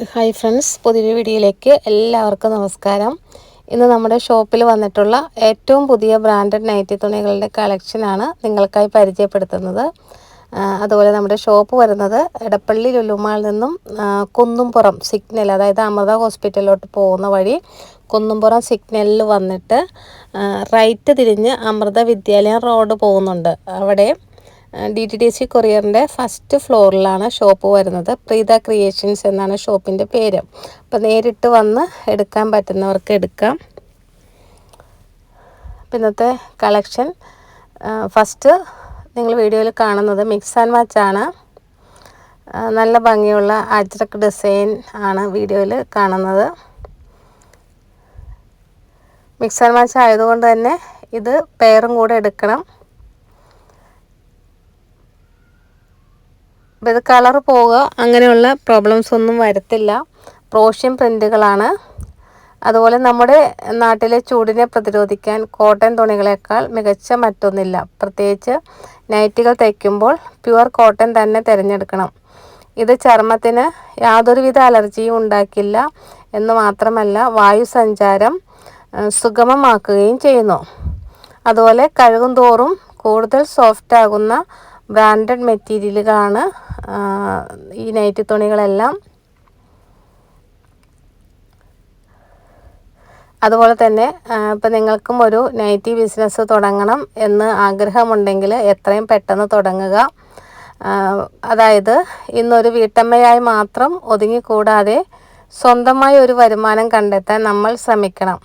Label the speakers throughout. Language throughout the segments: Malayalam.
Speaker 1: ഹായ് ഫ്രണ്ട്സ് പുതിയൊരു വീഡിയോയിലേക്ക് എല്ലാവർക്കും നമസ്കാരം. ഇന്ന് നമ്മുടെ ഷോപ്പിൽ വന്നിട്ടുള്ള ഏറ്റവും പുതിയ ബ്രാൻഡഡ് നൈറ്റി തുണികളുടെ കളക്ഷനാണ് നിങ്ങൾക്കായി പരിചയപ്പെടുത്തുന്നത്. അതുപോലെ നമ്മുടെ ഷോപ്പ് വരുന്നത് എടപ്പള്ളി ലുലുമാളിൽ നിന്നും കുന്നുംപുറം സിഗ്നൽ അതായത് അമൃത ഹോസ്പിറ്റലിലോട്ട് പോകുന്ന വഴി കുന്നുംപുറം സിഗ്നലിൽ വന്നിട്ട് റൈറ്റ് തിരിഞ്ഞ് അമൃത വിദ്യാലയം റോഡ് പോകുന്നുണ്ട്. അവിടെ ഡി ടി ഡി സി കൊറിയറിന്റെ ഫസ്റ്റ് ഫ്ലോറിലാണ് ഷോപ്പ് വരുന്നത്. പ്രീത ക്രിയേഷൻസ് എന്നാണ് ഷോപ്പിന്റെ പേര്. അപ്പോൾ നേരിട്ട് വന്ന് എടുക്കാൻ പറ്റുന്നവർക്ക് എടുക്കാം. ഇന്നത്തെ കളക്ഷൻ ഫസ്റ്റ് നിങ്ങൾ വീഡിയോയിൽ കാണുന്നത് മിക്സ് ആൻഡ് മാച്ച് ആണ്. നല്ല ഭംഗിയുള്ള അജ്രക് ഡിസൈൻ ആണ് വീഡിയോയിൽ കാണുന്നത്. മിക്സ് ആൻഡ് മാച്ച് ആയതുകൊണ്ട് തന്നെ ഇത് പെയറും കൂടെ എടുക്കണം. ഇത് കളർ പോവുക. അങ്ങനെയുള്ള പ്രോബ്ലംസ് ഒന്നും വരത്തില്ല. പ്രോഷ്യൻ പ്രിന്റുകളാണ് അതുപോലെ നമ്മുടെ നാട്ടിലെ ചൂടിനെ പ്രതിരോധിക്കാൻ കോട്ടൺ തുണികളേക്കാൾ മികച്ച മറ്റൊന്നില്ല. പ്രത്യേകിച്ച് നൈറ്റികൾ തയ്ക്കുമ്പോൾ പ്യുവർ കോട്ടൺ തന്നെ തിരഞ്ഞെടുക്കണം. ഇത് ചർമ്മത്തിന് യാതൊരുവിധ അലർജിയും ഉണ്ടാക്കില്ല എന്ന് മാത്രമല്ല വായു സഞ്ചാരം സുഗമമാക്കുകയും ചെയ്യുന്നു. അതുപോലെ കഴുകും തോറും കൂടുതൽ സോഫ്റ്റ് ആകുന്ന ബ്രാൻഡഡ് മെറ്റീരിയലുകളാണ് ഈ നൈറ്റി തുണികളെല്ലാം. അതുപോലെ തന്നെ ഇപ്പം നിങ്ങൾക്കും ഒരു നൈറ്റി ബിസിനസ് തുടങ്ങണം എന്ന് ആഗ്രഹമുണ്ടെങ്കിൽ എത്രയും പെട്ടെന്ന് തുടങ്ങുക. അതായത് ഇന്നൊരു വീട്ടമ്മയായി മാത്രം ഒതുങ്ങിക്കൂടാതെ സ്വന്തമായി ഒരു വരുമാനം കണ്ടെത്താൻ നമ്മൾ ശ്രമിക്കണം.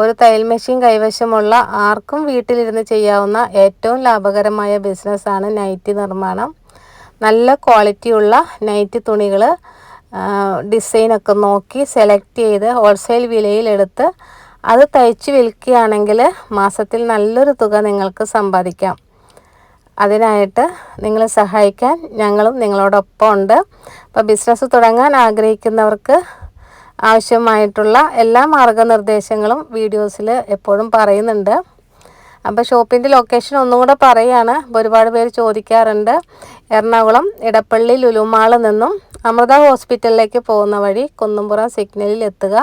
Speaker 1: ഒരു തയ്യൽ മെഷീൻ കൈവശമുള്ള ആർക്കും വീട്ടിലിരുന്ന് ചെയ്യാവുന്ന ഏറ്റവും ലാഭകരമായ ബിസിനസ്സാണ് നൈറ്റി നിർമ്മാണം. നല്ല ക്വാളിറ്റിയുള്ള നൈറ്റി തുണികൾ ഡിസൈനൊക്കെ നോക്കി സെലക്ട് ചെയ്ത് ഹോൾസെയിൽ വിലയിലെടുത്ത് അത് തയ്ച്ച് വിൽക്കുകയാണെങ്കിൽ മാസത്തിൽ നല്ലൊരു തുക നിങ്ങൾക്ക് സമ്പാദിക്കാം. അതിനായിട്ട് നിങ്ങളെ സഹായിക്കാൻ ഞങ്ങളും നിങ്ങളോടൊപ്പം ഉണ്ട് അപ്പോൾ ബിസിനസ് തുടങ്ങാൻ ആഗ്രഹിക്കുന്നവർക്ക് ആവശ്യമായിട്ടുള്ള എല്ലാ മാർഗനിർദ്ദേശങ്ങളും വീഡിയോസിൽ എപ്പോഴും പറയുന്നുണ്ട്. അപ്പോൾ ഷോപ്പിന്റെ ലൊക്കേഷൻ ഒന്നും കൂടെ പറയുകയാണ് അപ്പോൾ ഒരുപാട് പേര് ചോദിക്കാറുണ്ട്. എറണാകുളം ഇടപ്പള്ളി ലുലുമാളിൽ നിന്നും അമൃത ഹോസ്പിറ്റലിലേക്ക് പോകുന്ന വഴി കുന്നുംപുറം സിഗ്നലിൽ എത്തുക.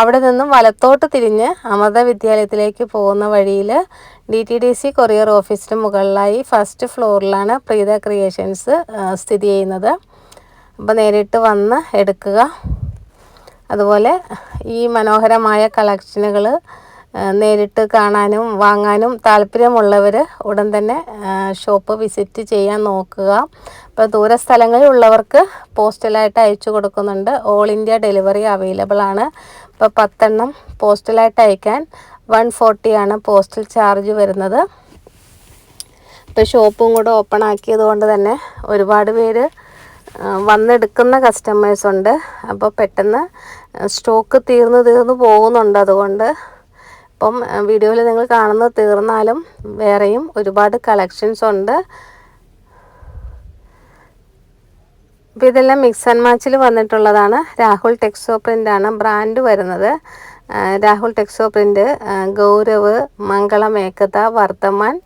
Speaker 1: അവിടെ നിന്നും വലത്തോട്ട് തിരിഞ്ഞ് അമൃത വിദ്യാലയത്തിലേക്ക് പോകുന്ന വഴിയിൽ D T D C courier ഓഫീസിന് മുകളിലായി ഫസ്റ്റ് ഫ്ലോറിലാണ് പ്രീത ക്രിയേഷൻസ് സ്ഥിതി ചെയ്യുന്നത്. അപ്പോൾ നേരിട്ട് വന്ന് എടുക്കുക. അതുപോലെ ഈ മനോഹരമായ കളക്ഷനുകൾ നേരിട്ട് കാണാനും വാങ്ങാനും താല്പര്യമുള്ളവർ ഉടൻ തന്നെ ഷോപ്പ് വിസിറ്റ് ചെയ്യാൻ നോക്കുക. ഇപ്പോൾ ദൂര സ്ഥലങ്ങളിലുള്ളവർക്ക് പോസ്റ്റലായിട്ട് അയച്ചു കൊടുക്കുന്നുണ്ട്. ഓൾ ഇന്ത്യ ഡെലിവറി അവൈലബിൾ ആണ്. ഇപ്പോൾ പത്തെണ്ണം പോസ്റ്റലായിട്ട് അയക്കാൻ വൺ ഫോർട്ടിയാണ് പോസ്റ്റൽ ചാർജ് വരുന്നത്. ഇപ്പോൾ ഷോപ്പും കൂടെ ഓപ്പൺ ആക്കിയത് കൊണ്ട് തന്നെ ഒരുപാട് പേര് വന്നെടുക്കുന്ന കസ്റ്റമേഴ്സ് ഉണ്ട്. അപ്പോൾ പെട്ടെന്ന് സ്റ്റോക്ക് തീർന്ന് തീർന്ന് പോകുന്നുണ്ട്. അതുകൊണ്ട് ഇപ്പം വീഡിയോയിൽ നിങ്ങൾ കാണുന്നത് തീർന്നാലും വേറെയും ഒരുപാട് കളക്ഷൻസ് ഉണ്ട്. അപ്പോൾ ഇതെല്ലാം മിക്സ് ആൻഡ് മാച്ചിൽ വന്നിട്ടുള്ളതാണ്. രാഹുൽ ടെക്സോ പ്രിന്റാണ് ബ്രാൻഡ് വരുന്നത്. രാഹുൽ ടെക്സോ പ്രിന്റ് ഗൗരവ് മംഗളം ഏകത വർദ്ധമാൻ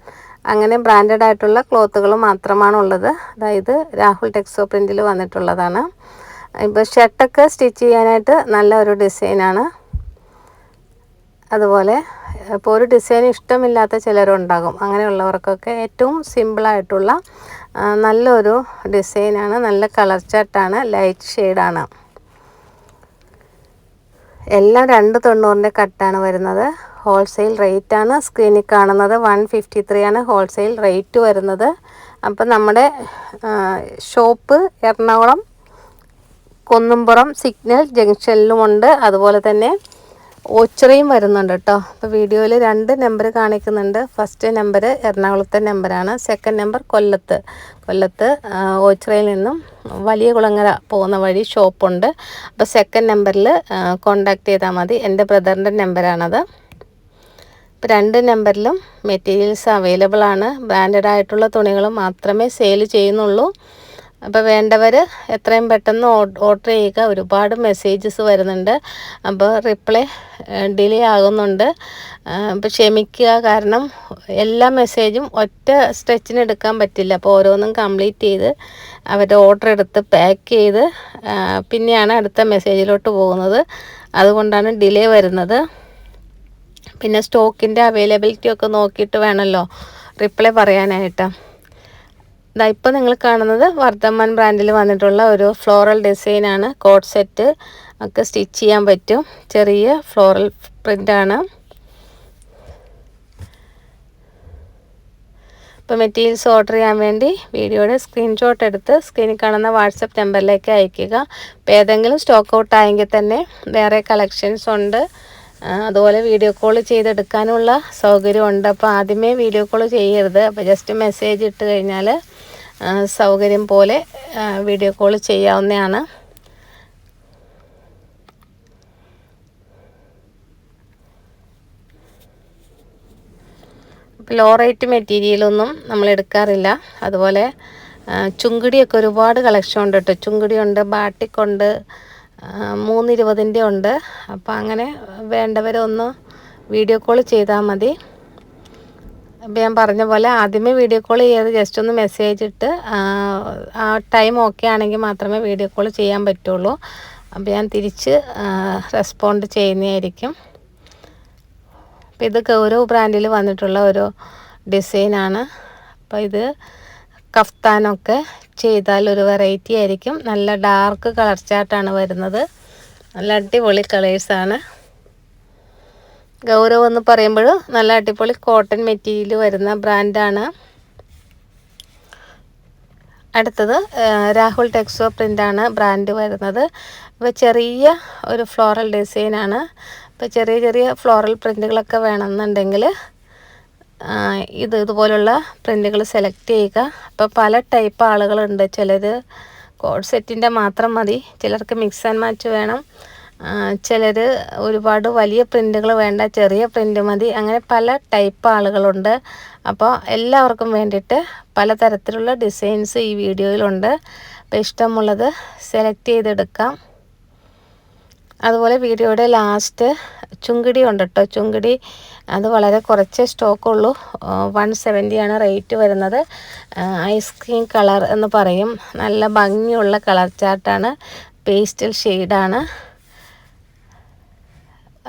Speaker 1: അങ്ങനെ ബ്രാൻഡഡ് ആയിട്ടുള്ള ക്ലോത്തുകൾ മാത്രമാണ് ഉള്ളത് അതായത് രാഹുൽ ടെക്സോ പ്രിന്റിൽ വന്നിട്ടുള്ളതാണ്. ഇപ്പോൾ ഷർട്ടൊക്കെ സ്റ്റിച്ച് ചെയ്യാനായിട്ട് നല്ല ഒരു ഡിസൈനാണ് അതുപോലെ ഇപ്പോൾ ഒരു ഡിസൈൻ ഇഷ്ടമില്ലാത്ത ചിലരുണ്ടാകും. അങ്ങനെയുള്ളവർക്കൊക്കെ ഏറ്റവും സിമ്പിളായിട്ടുള്ള നല്ലൊരു ഡിസൈനാണ് നല്ല കളർ ചാർട്ടാണ് ലൈറ്റ് ഷെയ്ഡാണ് എല്ലാം രണ്ട് തൊണ്ണൂറിന്റെ കട്ടാണ് വരുന്നത്. ഹോൾസെയിൽ റേറ്റ് ആണ് സ്ക്രീനിൽ കാണുന്നത്. വൺ ഫിഫ്റ്റി ത്രീ ആണ് ഹോൾസെയിൽ റേറ്റ് വരുന്നത്. അപ്പം നമ്മുടെ ഷോപ്പ് എറണാകുളം കുന്നുംപുറം സിഗ്നൽ ജംഗ്ഷനിലുമുണ്ട്. അതുപോലെ തന്നെ ഓച്ചറയും വരുന്നുണ്ട് കേട്ടോ അപ്പോൾ വീഡിയോയിൽ രണ്ട് നമ്പർ കാണിക്കുന്നുണ്ട്. ഫസ്റ്റ് നമ്പർ എറണാകുളത്തെ നമ്പറാണ് സെക്കൻഡ് നമ്പർ കൊല്ലത്ത്. കൊല്ലത്ത് ഓച്ചറയിൽ നിന്നും വലിയ കുളങ്ങര പോകുന്ന വഴി ഷോപ്പുണ്ട് അപ്പോൾ സെക്കൻഡ് നമ്പറിൽ കോണ്ടാക്ട് ചെയ്താൽ മതി. എന്റെ ബ്രദറിന്റെ നമ്പറാണത് രണ്ട് നമ്പറിലും മെറ്റീരിയൽസ് അവൈലബിൾ ആണ്. ബ്രാൻഡഡ് ആയിട്ടുള്ള തുണികൾ മാത്രമേ സെയിൽ ചെയ്യുന്നുള്ളൂ. അപ്പോൾ വേണ്ടവർ എത്രയും പെട്ടെന്ന് ഓർഡർ ചെയ്യുക. ഒരുപാട് മെസ്സേജസ് വരുന്നുണ്ട്. അപ്പോൾ റിപ്ലൈ ഡിലേ ആകുന്നുണ്ട്. അപ്പോൾ ക്ഷമിക്കുക. കാരണം എല്ലാ മെസ്സേജും ഒറ്റ സ്ട്രെച്ചിന് എടുക്കാൻ പറ്റില്ല. അപ്പോൾ ഓരോന്നും കംപ്ലീറ്റ് ചെയ്ത് അവരുടെ ഓർഡർ എടുത്ത് പാക്ക് ചെയ്ത് പിന്നെയാണ് അടുത്ത മെസ്സേജിലോട്ട് പോകുന്നത്. അതുകൊണ്ടാണ് ഡിലേ വരുന്നത്. പിന്നെ സ്റ്റോക്കിന്റെ അവൈലബിലിറ്റി ഒക്കെ നോക്കിയിട്ട് വേണമല്ലോ റിപ്ലൈ പറയാനായിട്ട്. ഇതാ ഇപ്പോൾ നിങ്ങൾ കാണുന്നത് വർദ്ധമാൻ ബ്രാൻഡിൽ വന്നിട്ടുള്ള ഒരു ഫ്ലോറൽ ഡിസൈനാണ് കോട്ട് സെറ്റ് ഒക്കെ സ്റ്റിച്ച് ചെയ്യാൻ പറ്റും. ചെറിയ ഫ്ലോറൽ പ്രിന്റാണ് ഇപ്പോൾ മെറ്റീരിയൽസ് ഓർഡർ ചെയ്യാൻ വേണ്ടി വീഡിയോയുടെ സ്ക്രീൻഷോട്ട് എടുത്ത് സ്ക്രീനിൽ കാണുന്ന വാട്സപ്പ് നമ്പറിലേക്ക് അയയ്ക്കുക. ഇപ്പോൾ ഏതെങ്കിലും സ്റ്റോക്ക് ഔട്ട് ആയെങ്കിൽ തന്നെ വേറെ കളക്ഷൻസ് ഉണ്ട്. അതുപോലെ വീഡിയോ കോൾ ചെയ്തെടുക്കാനുള്ള സൗകര്യമുണ്ട്. അപ്പോൾ ആദ്യമേ വീഡിയോ കോൾ ചെയ്യരുത്. അപ്പോൾ ജസ്റ്റ് മെസ്സേജ് ഇട്ട് കഴിഞ്ഞാൽ സൗകര്യം പോലെ വീഡിയോ കോൾ ചെയ്യാവുന്നതാണ്. ലോ റേറ്റ് മെറ്റീരിയലൊന്നും നമ്മൾ എടുക്കാറില്ല. അതുപോലെ ചുങ്കിടിയൊക്കെ ഒരുപാട് കളക്ഷൻ ഉണ്ട് കേട്ടോ ചുങ്കിടിയുണ്ട് ബാട്ടിക്കുണ്ട് മൂന്നിരുപതിന്റെ ഉണ്ട്. അപ്പോൾ അങ്ങനെ വേണ്ടവരൊന്ന് വീഡിയോ കോൾ ചെയ്താൽ മതി. അപ്പോൾ ഞാൻ പറഞ്ഞ പോലെ ആദ്യമേ വീഡിയോ കോൾ ചെയ്ത് ജസ്റ്റ് ഒന്ന് മെസ്സേജ് ഇട്ട് ആ ടൈം ഓക്കെ ആണെങ്കിൽ മാത്രമേ വീഡിയോ കോൾ ചെയ്യാൻ പറ്റുള്ളൂ. അപ്പോൾ ഞാൻ തിരിച്ച് റെസ്പോണ്ട് ചെയ്യുന്നതായിരിക്കും. അപ്പോൾ ഇത് ഗൗരവ് ബ്രാൻഡിൽ വന്നിട്ടുള്ള ഒരു ഡിസൈനാണ്. അപ്പോൾ ഇത് കഫ്താനൊക്കെ ചെയ്താൽ ഒരു വെറൈറ്റി ആയിരിക്കും. നല്ല ഡാർക്ക് കളർ ചാർട്ടാണ് വരുന്നത്. നല്ല അടിപൊളി കളേഴ്സാണ് ഗൗരവ് എന്ന് പറയുമ്പോൾ നല്ല അടിപൊളി കോട്ടൺ മെറ്റീരിയൽ വരുന്ന ബ്രാൻഡാണ് അടുത്തത് രാഹുൽ ടെക്സോ പ്രിന്റാണ് ബ്രാൻഡ് വരുന്നത്. ഇപ്പോൾ ചെറിയ ഒരു ഫ്ലോറൽ ഡിസൈനാണ് ഇപ്പോൾ ചെറിയ ചെറിയ ഫ്ലോറൽ പ്രിന്റുകളൊക്കെ വേണമെന്നുണ്ടെങ്കിൽ ഇത് ഇതുപോലുള്ള പ്രിന്റുകൾ സെലക്ട് ചെയ്യുക. അപ്പോൾ പല ടൈപ്പ് ആളുകളുണ്ട്. ചിലർ കോഡ് സെറ്റിന്റെ മാത്രം മതി. ചിലർക്ക് മിക്സ് ആൻഡ് മാച്ച് വേണം. ചിലർ ഒരുപാട് വലിയ പ്രിന്റുകൾ വേണ്ട. ചെറിയ പ്രിന്റ് മതി. അങ്ങനെ പല ടൈപ്പ് ആളുകളുണ്ട്. അപ്പോൾ എല്ലാവർക്കും വേണ്ടിയിട്ട് പലതരത്തിലുള്ള ഡിസൈൻസ് ഈ വീഡിയോയിലുണ്ട്. അപ്പോൾ ഇഷ്ടമുള്ളത് സെലക്ട് ചെയ്തെടുക്കാം. അതുപോലെ വീഡിയോയുടെ ലാസ്റ്റ് ചുങ്കിടി ഉണ്ട് കേട്ടോ ചുങ്കിടി അത് വളരെ കുറച്ച് സ്റ്റോക്കുള്ളൂ. വൺ സെവന്റിയാണ് റേറ്റ് വരുന്നത്. ഐസ്ക്രീം കളർ എന്ന് പറയും. നല്ല ഭംഗിയുള്ള കളർ ചാർട്ടാണ് പേസ്റ്റൽ ഷെയ്ഡാണ്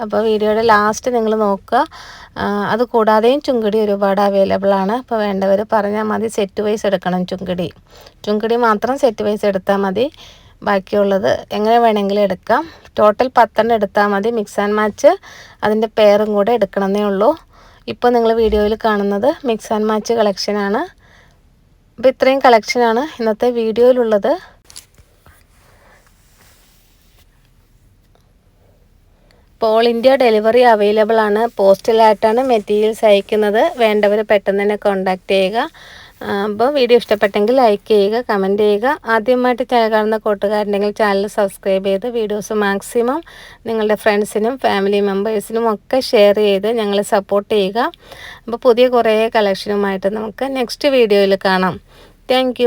Speaker 1: അപ്പോൾ വീഡിയോയുടെ ലാസ്റ്റ് നിങ്ങൾ നോക്കുക. അത് കൂടാതെയും ചുങ്കിടി ഒരുപാട് അവൈലബിൾ ആണ്. അപ്പോൾ വേണ്ടവർ പറഞ്ഞാൽ മതി. സെറ്റ് വൈസ് എടുക്കണം ചുങ്കിടി. ചുങ്കിടി മാത്രം സെറ്റ് വൈസ് എടുത്താൽ മതി. ബാക്കിയുള്ളത് എങ്ങനെ വേണമെങ്കിലും എടുക്കാം. ടോട്ടൽ പത്തെണ്ണം എടുത്താൽ മതി. മിക്സ് ആൻഡ് മാച്ച് അതിന്റെ പേരും കൂടെ എടുക്കണമെന്നേ ഉള്ളൂ. ഇപ്പോൾ നിങ്ങൾ വീഡിയോയിൽ കാണുന്നത് മിക്സ് ആൻഡ് മാച്ച് കളക്ഷനാണ് അപ്പോൾ ഇത്രയും കളക്ഷനാണ് ഇന്നത്തെ വീഡിയോയിലുള്ളത്. ഇപ്പോൾ ഓൾ ഇന്ത്യ ഡെലിവറി അവൈലബിൾ ആണ്. പോസ്റ്റലായിട്ടാണ് മെറ്റീരിയൽസ് അയക്കുന്നത്. വേണ്ടവർ പെട്ടെന്ന് തന്നെ കോൺടാക്റ്റ് ചെയ്യുക. അപ്പോൾ വീഡിയോ ഇഷ്ടപ്പെട്ടെങ്കിൽ ലൈക്ക് ചെയ്യുക കമന്റ് ചെയ്യുക. ആദ്യമായിട്ട് ചാനൽ കാണുന്ന കൂട്ടുകാരുണ്ടെങ്കിൽ ചാനൽ സബ്സ്ക്രൈബ് ചെയ്ത് വീഡിയോസ് മാക്സിമം നിങ്ങളുടെ ഫ്രണ്ട്സിനും ഫാമിലി മെമ്പേഴ്സിനും ഒക്കെ ഷെയർ ചെയ്ത് ഞങ്ങളെ സപ്പോർട്ട് ചെയ്യുക. അപ്പോൾ പുതിയ കുറേ കളക്ഷനുമായിട്ട് നമുക്ക് നെക്സ്റ്റ് വീഡിയോയിൽ കാണാം. താങ്ക്